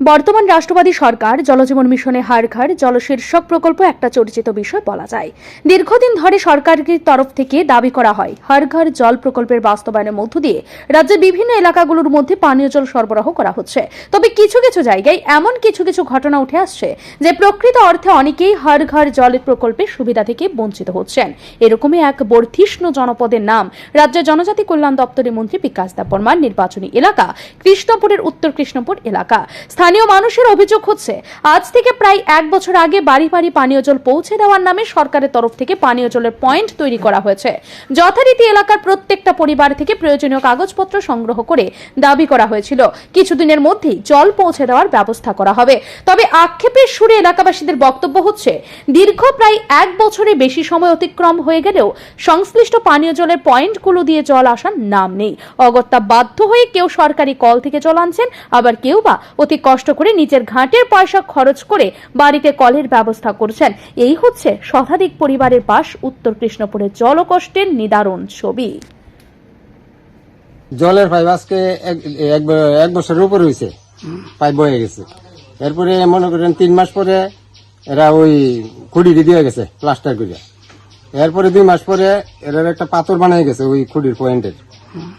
বর্তমান রাষ্ট্রবাদী সরকার, জলজীবন মিশনে হার ঘর জল শীর্ষক প্রকল্প একটা চর্চিত বিষয় বলা যায়। দীর্ঘদিন ধরে সরকারের তরফ থেকে দাবি করা হয়, হর ঘর জল প্রকল্পের বাস্তবায়নের মধ্য দিয়ে রাজ্যের বিভিন্ন এলাকাগুলোর মধ্যে পানীয় জল সরবরাহ করা হচ্ছে। তবে কিছু কিছু জায়গায় এমন কিছু কিছু ঘটনা উঠে আসছে যে প্রকৃত অর্থে অনেকেই হর ঘর জলের প্রকল্পের সুবিধা থেকে বঞ্চিত হচ্ছেন। এরকমই এক বর্ধিষ্ণু জনপদের নাম রাজ্যের জনজাতি কল্যাণ দপ্তরের মন্ত্রী বিকাশ দেববর্মার নির্বাচনী এলাকা, কৃষ্ণপুরের উত্তর কৃষ্ণপুর এলাকা। স্থানীয় মানুষের অভিযোগ হচ্ছে, আজ থেকে প্রায় এক বছর আগে বাড়ি বাড়ি পানীয় জল পৌঁছে দেওয়ার নামে সরকারের তরফ থেকে পানীয় জলের পয়েন্ট তৈরি করা হয়েছে। যথারীতি এলাকার প্রত্যেকটা পরিবার থেকে প্রয়োজনীয় কাগজপত্র সংগ্রহ করে দাবি করা হয়েছিল। কিছুদিনের মধ্যেই জল পৌঁছে দেওয়ার ব্যবস্থা করা হবে। তবে আক্ষেপের সুরে এলাকাবাসীদের বক্তব্য হচ্ছে, দীর্ঘ প্রায় এক বছরে বেশি সময় অতিক্রম হয়ে গেলেও সংশ্লিষ্ট পানীয় জলের পয়েন্টগুলো দিয়ে জল আসার নাম নেই। অগত্যা বাধ্য হয়ে কেউ সরকারি কল থেকে জল আনছেন, আবার কেউ বা অতি কষ্ট করে নিজের ঘাটের পয়সা খরচ করে বাড়িতে কলের ব্যবস্থা করছেন। এই হচ্ছে শতাধিক পরিবারের পাশ উত্তর কৃষ্ণপুরের জলকষ্টের নিদারুণ ছবি। জলের পাইপ আজকে এক- বছরের উপর হয়েছে পাইপ বয়ে গেছে। এরপরে মনে করেন তিন মাস পরে এরা ওই খুঁড়ি দিয়ে গেছে, প্লাস্টার করে এরপরে দুই মাস পরে এরা একটা পাথর বানাই গেছে ওই খুঁড়ির পয়েন্টের।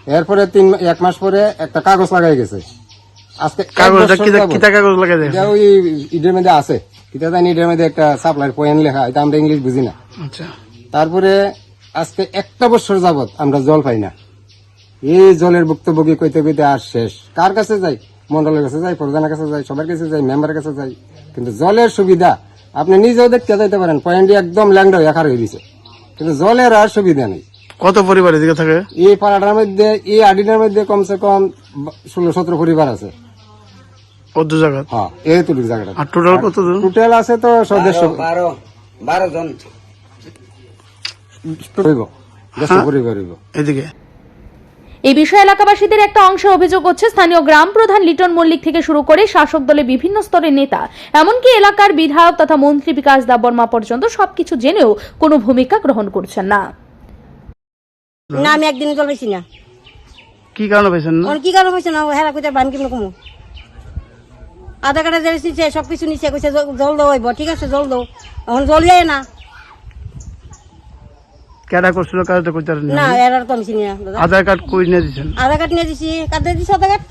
এরপরে তিন, এক মাস পরে একটা কাগজ লাগাই গেছে। আজকে এক কাগজটা বছর কিতা যাবত। কিতা কাগজ লাগাই এটা ওই ইটের মধ্যে আছে। কিতা জানি ইটের মধ্যে একটা সাপ্লাই পয়েন্ট লেখা এটা আমরা ইংলিশ বুঝি না। আচ্ছা। তারপরে আজকে একটা বছর যাবত আমরা জল পাই না। এই জলের ভুক্তভোগী কইতে কইতে আর শেষ। কার কাছে যাই? মন্ডলের কাছে যাই প্রধানের কাছে যাই সবার কাছে যাই মেম্বারের কাছে যাই। কিন্তু জলের সুবিধা আপনি নিজেও দেখতে যাইতে পারেন পয়েন্টটি একদম ল্যান্ড হয়ে একার হয়ে গেছে। কিন্তু জলের আর সুবিধা নেই। কত পরিবার এদিকে থাকে? এই পাড়াটার মধ্যে এই আডিটার মধ্যে কমসে কম ষোলো সতেরো পরিবার আছে। কত জায়গা হ্যাঁ এইটুকু জায়গাটা। আর টোটাল কত জন টোটাল আছে তো সদস্য বারো বারো জন। হইব এদিকে। এই বিষয়ে এলাকাবাসীদের একটা অংশ অভিযোগ হচ্ছে স্থানীয় গ্রাম প্রধান লিটন মল্লিক থেকে শুরু করে শাসক দলের বিভিন্ন স্তরের নেতা এমনকি এলাকার বিধায়ক তথা মন্ত্রী বিকাশ দেববর্মা পর্যন্ত সবকিছু জেনেও কোনো ভূমিকা গ্রহণ করছেন না। না আমি একদিন জল পাইছি না। কি কারণে পাইছেন না? কি কারণ হয়েছে না? হেরা কেমন কমু। আধার কার্ডে যে নিচ্ছে সব কিছু নিচ্ছে কইছে জল- দাও হইব ঠিক আছে জল দাও। এখন জল যায় না। কেডা করছিল কাজটা করতে পারেন না। এর আর তো আমি চিনি না আধার কার্ড কই নিয়ে দিচ্ছেন আধার কার্ড নিয়ে দিছি কার্ড দিয়ে দিছি আধার কার্ড?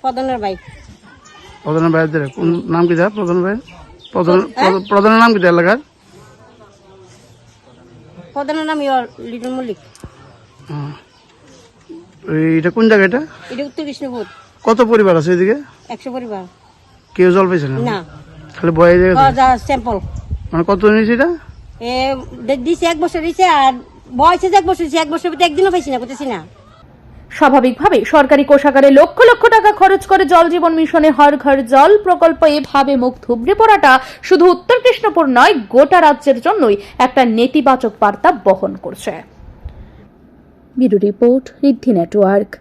প্রধানের ভাই। প্রধানের ভাইদের কোন নাম কি দেয় প্রধান ভাই? প্রধান প্রধান- প্রধানের নাম কি দেয় এলাকার? প্রধানের নাম ইয়র লিটন মল্লিক। হ্যাঁ। এই- এটা কোন জায়গা এটা? এটা উত্তর কৃষ্ণপুর। কত পরিবার আছে এদিকে? একশো পরিবার। কেউ জল পাইছে না? না। খালি বয়ে জায়গা ও, যা স্যাম্পল মানে কত নিয়েছে এটা? এ দে- দিছে এক বছর দিছে আর বয়সে এক বছর দিছে এক বছর ভিতরে একদিনও পাইছি না না। স্বাভাবিকভাবে সরকারি কোষাগারে লক্ষ লক্ষ টাকা খরচ করে জল জীবন মিশনে হর ঘর জল প্রকল্প এভাবে মুখ থুবড়ে পড়াটা শুধু উত্তর কৃষ্ণপুর নয় গোটা রাজ্যের জন্যই একটা নেতিবাচক বার্তা বহন করছে। Bureau report Riddhi network.